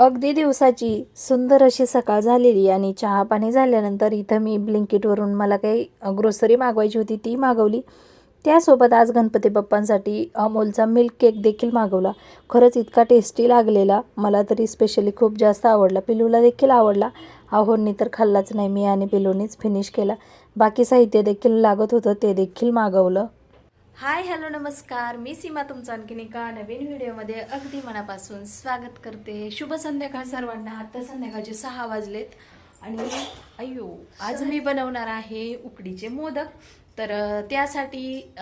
अगदी दिवसाची सुंदर अशी सकाळ झालेली आणि चहा पाणी झाल्यानंतर इथं मी ब्लिंकिटवरून मला काही ग्रोसरी मागवायची होती ती मागवली. त्यासोबत आज गणपती बाप्पांसाठी अमोलचा मिल्क केक देखील मागवला. खरंच इतका टेस्टी लागलेला मला तरी स्पेशली खूप जास्त आवडला. पिलूला देखील आवडला. अहोनी तर खाल्लाच नाही मी आणि पिलूनीच फिनिश केला. बाकी साहित्य देखील लागत होतं ते देखील मागवलं. हाय हॅलो नमस्कार. मी सीमा तुमचं आणखीन एका नवीन व्हिडिओमध्ये अगदी मनापासून स्वागत करते. शुभ संध्याकाळ सर्वांना. आता संध्याकाळचे सहा वाजलेत आणि अय्यो आज मी बनवणार आहे उकडीचे मोदक. तर त्यासाठी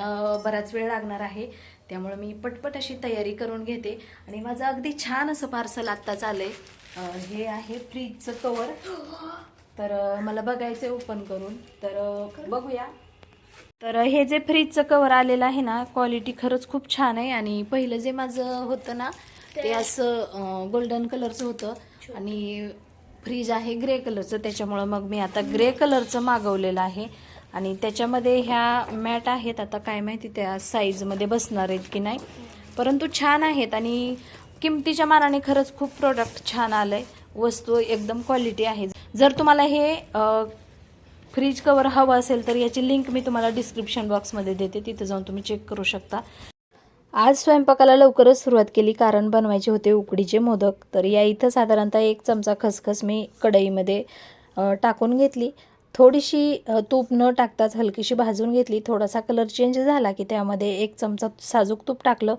बराच वेळ लागणार आहे. त्यामुळे मी पटपट अशी तयारी करून घेते. आणि माझं अगदी छान असं पार्सल आत्ताच आलं आहे हे आहे फ्रीजचं कवर. तर मला बघायचं ओपन करून. तर बघूया. तर हे जे फ्रीजचं कवर आलेलं आहे ना क्वालिटी खरंच खूप छान आहे. आणि पहिलं जे माझं होतं ना ते असं गोल्डन कलरचं होतं. आणि फ्रीज आहे ग्रे कलरचं त्याच्यामुळं मग मी आता ग्रे कलरचं मागवलेलं आहे. आणि त्याच्यामध्ये ह्या मॅट आहेत आता काय माहिती त्या साईजमध्ये बसणार आहेत की नाही. परंतु छान आहेत आणि किमतीच्या मानाने खरंच खूप प्रोडक्ट छान आलं आहे वस्तू एकदम क्वालिटी आहे. जर तुम्हाला हे फ्रीज कवर हवं असेल तर याची लिंक मी तुम्हाला डिस्क्रिप्शन बॉक्समध्ये देते. तिथे जाऊन तुम्ही चेक करू शकता. आज स्वयंपाकाला लवकरच सुरुवात केली. कारण बनवायचे होते उकडीचे मोदक. तर या इथं साधारणतः एक चमचा खसखस मी कढईमध्ये टाकून घेतली. थोडीशी तूप न टाकताच हलकीशी भाजून घेतली. थोडासा कलर चेंज झाला की त्यामध्ये एक चमचा साजूक तूप टाकलं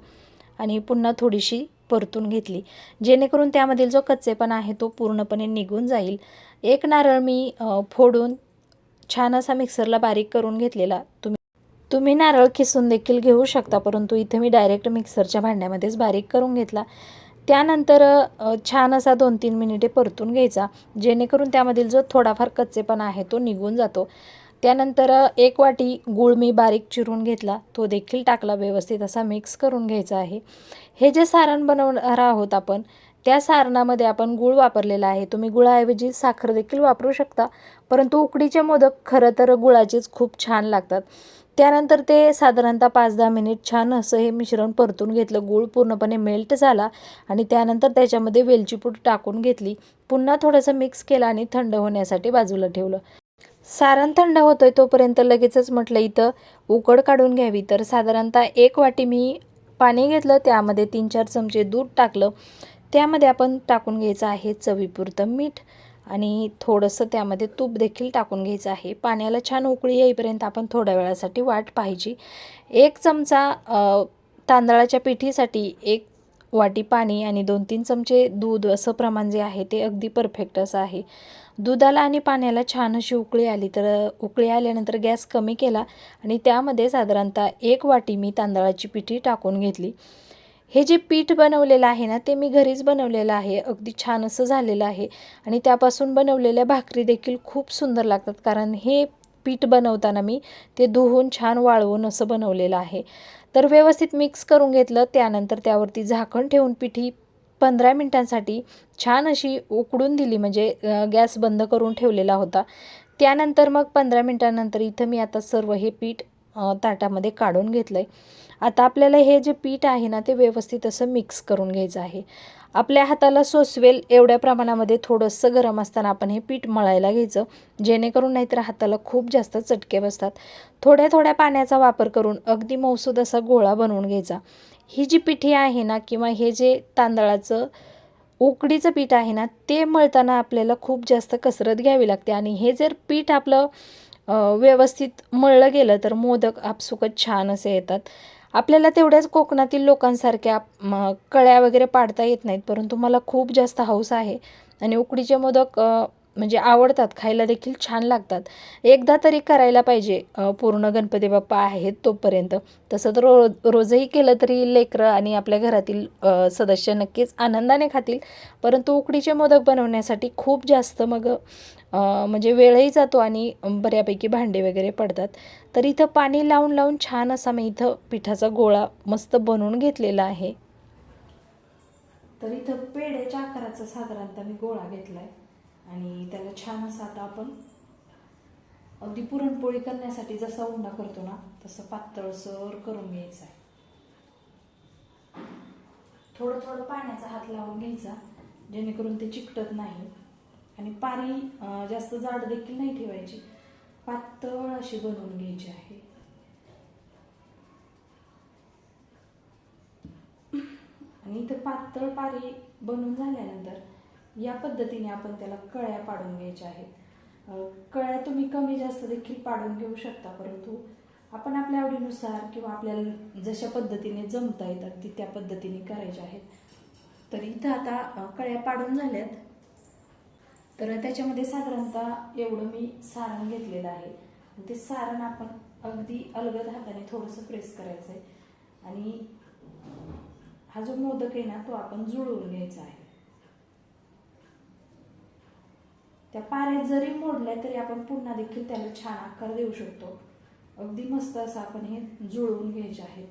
आणि पुन्हा थोडीशी परतून घेतली. जेणेकरून त्यामधील जो कच्चेपणा आहे तो पूर्णपणे निघून जाईल. एक नारळ मी फोडून छान असा मिक्सरला बारीक करून घेतलेला. तुम्ही तुम्ही नारळ किसून देखील घेऊ शकता परंतु इथे मी डायरेक्ट मिक्सरच्या भांड्यामध्येच बारीक करून घेतला. त्यानंतर छान असा दोन तीन मिनिटे परतून घ्यायचा जेणेकरून त्यामधील जो थोडाफार कच्चेपणा आहे तो निघून जातो. त्यानंतर एक वाटी गूळ मी बारीक चिरून घेतला. तो देखील टाकला व्यवस्थित असा मिक्स करून घ्यायचा आहे. हे जे सारण बनवणार आहोत आपण त्या सारणामध्ये आपण गूळ वापरलेला आहे. तुम्ही गुळाऐवजी साखर देखील वापरू शकता. परंतु उकडीचे मोदक खरं तर गुळाचेच खूप छान लागतात. त्यानंतर ते साधारणतः पाच दहा मिनिट छान असं हे मिश्रण परतून घेतलं. गूळ पूर्णपणे मेल्ट झाला आणि त्यानंतर त्याच्यामध्ये वेलची पूड टाकून घेतली. पुन्हा थोडंसं मिक्स केलं आणि थंड होण्यासाठी बाजूला ठेवलं. सारण थंड होतोय तोपर्यंत लगेचच म्हटलं इथं उकड काढून घ्यावी. तर साधारणतः एक वाटी मी पाणी घेतलं. त्यामध्ये तीन चार चमचे दूध टाकलं. त्यामध्ये आपण टाकून घ्यायचं आहे चवीपुरतं मीठ आणि थोडंसं त्यामध्ये तूप देखील टाकून घ्यायचं आहे. पाण्याला छान उकळी येईपर्यंत आपण थोड्या वेळासाठी वाट पाहिजे. एक चमचा तांदळाच्या पिठीसाठी एक वाटी पाणी आणि दोन तीन चमचे दूध असं प्रमाण जे आहे ते अगदी परफेक्ट असं आहे. दुधाला आणि पाण्याला छान अशी उकळी आली तर उकळी आल्यानंतर गॅस कमी केला आणि त्यामध्ये साधारणतः एक वाटी मी तांदळाची पिठी टाकून घेतली. हे जे पीठ बनवलेलं आहे ना ते मी घरीच बनवलेलं आहे. अगदी छान असं झालेलं आहे. आणि त्यापासून बनवलेल्या भाकरी देखील खूप सुंदर लागतात कारण हे पीठ बनवताना मी ते धुवून छान वाळवून असं बनवलेलं आहे. तर व्यवस्थित मिक्स करून घेतलं त्यानंतर त्यावरती झाकण ठेवून पिठी पंधरा मिनटांसाठी छान अशी उकडून दिली म्हणजे गॅस बंद करून ठेवलेला होता. त्यानंतर मग पंधरा मिनटानंतर इथं मी आता सर्व हे पीठ ताटामध्ये काढून घेतलं आहे आता आपल्याला हे जे पीठ आहे ना ते व्यवस्थित असं मिक्स करून घ्यायचं आहे. आपल्या हाताला सोसवेल एवढ्या प्रमाणामध्ये थोडंसं गरम असताना आपण हे पीठ मळायला घ्यायचं. जेणेकरून नाहीतर हाताला खूप जास्त चटके बसतात. थोड्या थोड्या पाण्याचा वापर करून अगदी मौसूद असा गोळा बनवून घ्यायचा. ही जी पिठी आहे ना किंवा हे जे तांदळाचं उकडीचं पीठ आहे ना ते मळताना आपल्याला खूप जास्त कसरत घ्यावी लागते. आणि हे जर पीठ आपलं व्यवस्थित मळलं गेलं तर मोदक आपसुकच छान असे येतात. आपल्याला तेवढ्याच कोकणातील लोकांसारख्या कळ्या वगैरे पाडता येत नाहीत परंतु मला खूप जास्त हौस आहे. आणि उकडीचे मोदक म्हणजे आवडतात खायला देखील छान लागतात. एकदा तरी करायला पाहिजे पूर्ण गणपती बाप्पा आहेत तोपर्यंत. तसं तर रोज रोजही केलं तरी लेकरं आणि आपल्या घरातील सदस्य नक्कीच आनंदाने खातील. परंतु उकडीचे मोदक बनवण्यासाठी खूप जास्त मग म्हणजे वेळही जातो आणि बऱ्यापैकी भांडे वगैरे पडतात. तर इथं पाणी लावून लावून छान असा मी इथं पिठाचा गोळा मस्त बनवून घेतलेला आहे. तर इथं पेड्याच्या आकाराचा साधारणतः मी गोळा घेतला आहे आणि त्याला छान असं आता आपण अगदी पुरणपोळी करण्यासाठी जसा उंडा करतो ना तसं पातळसर करून घ्यायचा आहे. थोडं थोडं पाण्याचा हात लावून घ्यायचा जेणेकरून ते चिकटत नाही. आणि पारी जास्त जाड देखील नाही ठेवायची पातळ अशी बनवून घ्यायची आहे. आणि इथं पातळ पारी बनवून झाल्यानंतर या पद्धतीने आपण त्याला कळ्या पाडून घ्यायच्या आहेत. कळ्या तुम्ही कमी जास्त देखील पाडून घेऊ शकता परंतु आपण आपल्या आवडीनुसार किंवा आपल्याला जशा पद्धतीने जमता येतात ती त्या पद्धतीने करायच्या आहेत. तर इथं आता कळ्या पाडून झाल्यात. तर त्याच्यामध्ये साधारणतः एवढं मी सारण घेतलेलं आहे. ते सारण आपण अगदी अलगद हाताने थोडंसं प्रेस करायचं आहे आणि हा जो मोदक आहे ना तो आपण जुळवून घ्यायचा आहे. त्या पाऱ्या जरी मोडल्या तरी आपण पुन्हा देखील त्याला छान आकार देऊ शकतो. अगदी मस्त असं आपण हे जुळवून घ्यायचे आहे.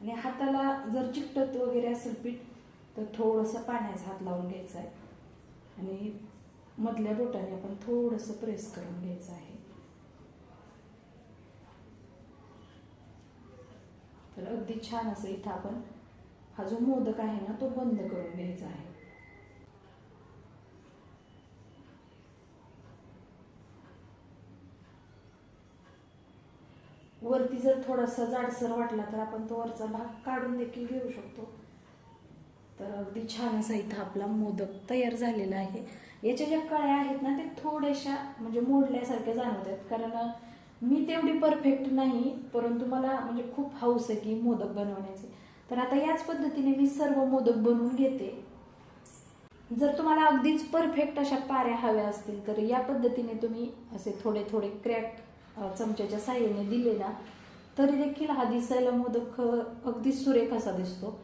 आणि हाताला जर चिकटत वगैरे असेल पीठ तर थोडंसं पाण्याचा हात लावून घ्यायचा आहे. आणि मधल्या बोटाने आपण थोडंसं प्रेस करून घ्यायचं आहे. तर अगदी छान असं इथं आपण हा जो मोदक आहे ना तो बंद करून घ्यायचा आहे. जर थोडासा जाडसर वाटला तर आपण तो वरचा भाग काढून देखील घेऊ शकतो. तर अगदी छान असा इथं आपला मोदक तयार झालेला आहे. याच्या ज्या कळ्या आहेत ना ते थोड्याशा म्हणजे मोडल्यासारख्या जाणवतात. कारण मी तेवढी परफेक्ट नाही परंतु मला म्हणजे खूप हौस आहे की मोदक बनवण्याचे. तर आता याच पद्धतीने मी सर्व मोदक बनवून घेते. जर तुम्हाला अगदीच परफेक्ट अशा पाऱ्या हव्या असतील तर या पद्धतीने तुम्ही असे थोडे थोडे क्रॅक चमच्याच्या साह्याने दिले ना तरी देखील हा दिसायला मोदक अगदी सुरेख असा दिसतो.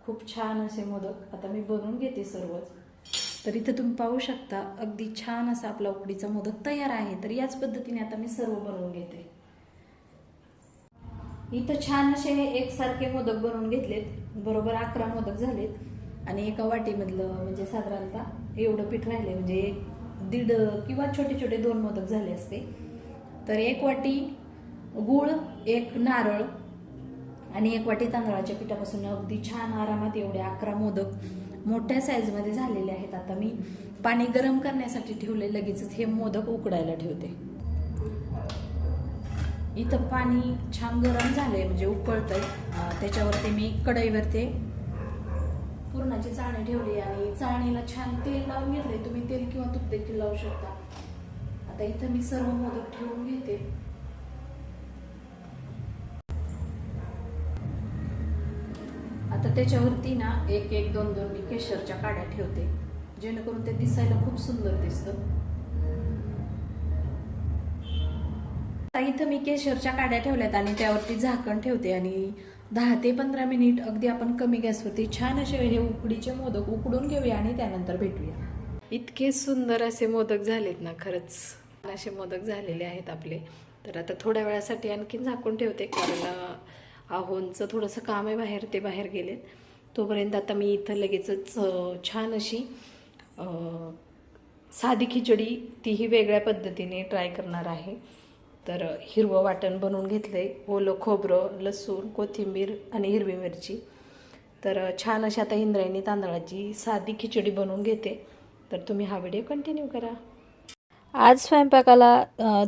खूप छान असे मोदक. आता मी बनवून घेते सर्वच. तर इथं तुम्ही पाहू शकता अगदी छान असा आपला उकडीचा मोदक तयार आहे. तर याच पद्धतीने आता मी सर्व बनवून घेते. इथं छान असे एकसारखे मोदक बनवून घेतलेत. बरोबर अकरा मोदक झालेत. आणि एका वाटीमधलं म्हणजे साधारणतः एवढं पीठ राहिले म्हणजे एक दीड किंवा छोटे छोटे दोन मोदक झाले असते. तर एक वाटी गूळ एक नारळ आणि एक वाटी तांदळाच्या पिठापासून अगदी छान आरामात एवढे अकरा मोदक मोठ्या साईजमध्ये झालेले आहेत. आता मी पाणी गरम करण्यासाठी ठेवले लगेचच हे मोदक उकडायला ठेवते. इथं पाणी छान गरम झालंय म्हणजे उकळतंय. त्याच्यावरती मी कढईवरती पुरणाची चाळणी ठेवली आणि चाळणीला छान तेल लावून घेतलंय. तुम्ही तेल किंवा तूप देखील लावू शकता. आता इथं मी सर्व मोदक ठेवून घेते. आता त्याच्यावरती ना एक एक दोन दोन मी केशरच्या काड्या ठेवते. जेणेकरून ते दिसायला खूप सुंदर दिसतं. आता इथं मी केशरच्या काड्या ठेवल्यात आणि त्यावरती झाकण ठेवते आणि दहा ते पंधरा मिनिट अगदी आपण कमी गॅसवरती छान असे हे उकडीचे मोदक उकडून घेऊया आणि त्यानंतर भेटूया. इतके सुंदर असे मोदक झालेत ना खरंच. असे मोदक झालेले आहेत आपले. तर आता थोड्या वेळासाठी आणखीन झाकून ठेवते कारण आहोंचं थोडंसं काम आहे बाहेर ते बाहेर गेलेत. तोपर्यंत आता मी इथं लगेचच छान अशी साधी खिचडी तीही वेगळ्या पद्धतीने ट्राय करणार आहे. तर हिरवं वाटण बनवून घेतलं आहे ओलं खोबरं लसूण कोथिंबीर आणि हिरवी मिरची. तर छान अशी आता इंद्रायणी तांदळाची साधी खिचडी बनवून घेते. तर तुम्ही हा व्हिडिओ कंटिन्यू करा. आज स्वयंपाकाला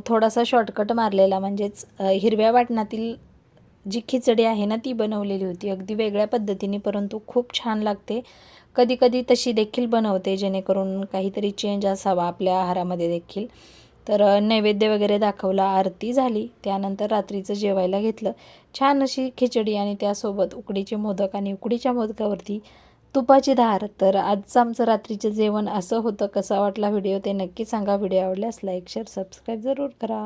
थोडासा शॉर्टकट मारलेला म्हणजेच हिरव्या वाटणातील जी खिचडी आहे ना ती बनवलेली होती. अगदी वेगळ्या पद्धतीने परंतु खूप छान लागते. कधी कधी तशी देखील बनवते जेणेकरून काहीतरी चेंज असावा आपल्या आहारामध्ये देखील. तर नैवेद्य वगैरे दाखवला आरती झाली. त्यानंतर रात्रीचं जेवायला घेतलं. छान अशी खिचडी आणि त्यासोबत उकडीचे मोदक आणि उकडीच्या मोदकावरती तुपाची धार. तर आजचं आमचं रात्रीचं जेवण असं होतं. कसा वाटला व्हिडिओ ते नक्की सांगा. व्हिडिओ आवडल्यास लाईक शेअर सबस्क्राईब जरूर करा.